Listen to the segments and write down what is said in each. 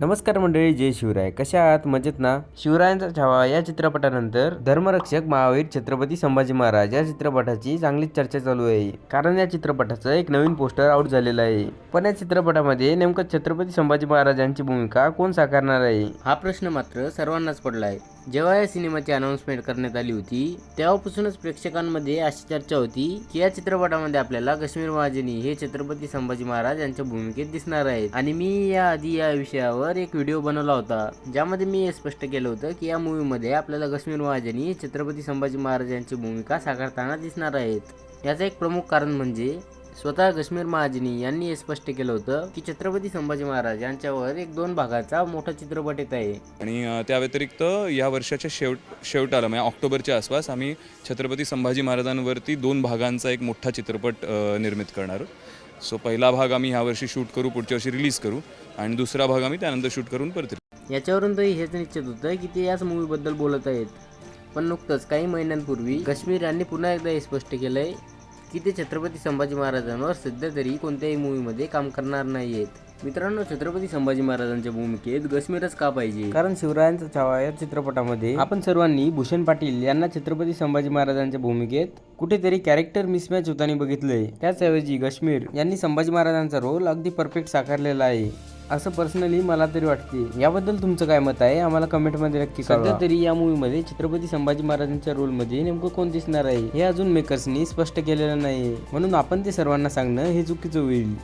नमस्कार मंडळी जय शिवराय. कशा आहात? मजेत ना? शिवरायांचा छावा या चित्रपटानंतर धर्मरक्षक महावीर छत्रपती संभाजी महाराज या चित्रपटाची चांगलीच चर्चा चालू आहे. कारण या चित्रपटाचं एक नवीन पोस्टर आउट झालेलं आहे. पण या चित्रपटामध्ये नेमकं छत्रपती संभाजी महाराजांची भूमिका कोण साकारणार आहे? हा प्रश्न मात्र सर्वांनाच पडला आहे जेव्हा या सिनेमाची अनाऊन्समेंट करण्यात आली होती तेव्हापासूनच प्रेक्षकांमध्ये अशी चर्चा होती की या चित्रपटामध्ये आपल्याला काश्मीर महाजनी हे छत्रपती संभाजी महाराज यांच्या भूमिकेत दिसणार आहेत. आणि मी या आधी या विषयावर एक व्हिडिओ बनवला होता ज्यामध्ये मी हे स्पष्ट केलं होतं की या मूवीमध्ये आपल्याला काश्मीर महाजनी छत्रपती संभाजी महाराज यांची भूमिका साकारताना दिसणार आहेत. याचं एक प्रमुख कारण म्हणजे स्वतः काश्मीर महाजनी यांनी हे स्पष्ट केलं होतं की छत्रपती संभाजी महाराज यांच्यावर एक दोन भागाचा मोठा चित्रपट येत आहे. आणि त्या व्यतिरिक्त या वर्षाच्या शेवट शेवटाला म्हणजे ऑक्टोबरच्या आसपास आम्ही छत्रपती संभाजी महाराजांवरती दोन भागांचा एक मोठा चित्रपट निर्मित करणार. सो पहिला भाग आम्ही ह्यावर्षी शूट करू पुढच्या वर्षी रिलीज करू आणि दुसरा भाग आम्ही त्यानंतर शूट करून परत याच्यावरून तरी हेच निश्चित होतं की ते याच मूवीबद्दल बोलत आहेत. पण नुकतंच काही महिन्यांपूर्वी काश्मीर यांनी पुन्हा एकदा हे स्पष्ट केलंय की ते छत्रपती संभाजी महाराजांवर सध्या तरी कोणत्याही मूवीमध्ये काम करणार नाहीयेत. मित्रांनो छत्रपती संभाजी महाराजांच्या भूमिकेत काश्मीरच का पाहिजे? कारण शिवरायांचा छावा या चित्रपटामध्ये. आपण सर्वांनी भूषण पाटील यांना छत्रपती संभाजी महाराजांच्या भूमिकेत कुठेतरी कॅरेक्टर मिसमॅच होताना बघितलंय. त्याचऐवजी काश्मीर यांनी संभाजी महाराजांचा रोल अगदी परफेक्ट साकारलेला आहे. असं पर्सनली मला तरी वाटते याबद्दल तुमचं काय मत आहे? आम्हाला कमेंटमध्ये नक्की सध्या तरी या मूवीमध्ये छत्रपती संभाजी महाराजांच्या रोलमध्ये नेमकं कोण दिसणार आहे? हे अजून मेकर्सनी स्पष्ट केलेलं नाही म्हणून आपण ते सर्वांना सांगणं हे चुकीचं होईल.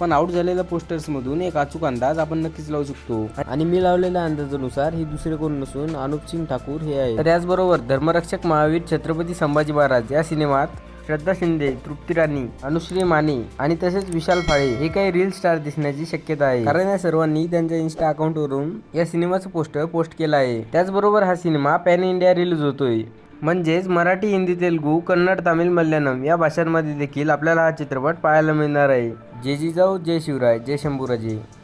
पण आउट झालेल्या पोस्टर्स मधून एक अचूक अंदाज आपण नक्कीच लावू शकतो. आणि मी लावलेल्या अंदाजानुसार ही दुसरे कोण नसून अनुप सिंग ठाकूर हे आहे तर याचबरोबर धर्मरक्षक महावीर छत्रपती संभाजी महाराज या सिनेमात श्रद्धा शिंदे तृप्ती राणी अनुश्री माने आणि तसेच विशाल फाळे हे काही रील स्टार दिसण्याची शक्यता आहे. कारण या सर्वांनी त्यांच्या इन्स्टा अकाउंट वरून या सिनेमाचं पोस्टर पोस्ट केलं आहे. त्याचबरोबर हा सिनेमा पॅन इंडिया रिलीज होतोय. म्हणजेच मराठी हिंदी तेलुगू कन्नड तामिळ मल्याळम या भाषांमध्ये देखील आपल्याला हा चित्रपट पाहायला मिळणार आहे. जय जिजाऊ जय शिवराय जय शंभूराजे.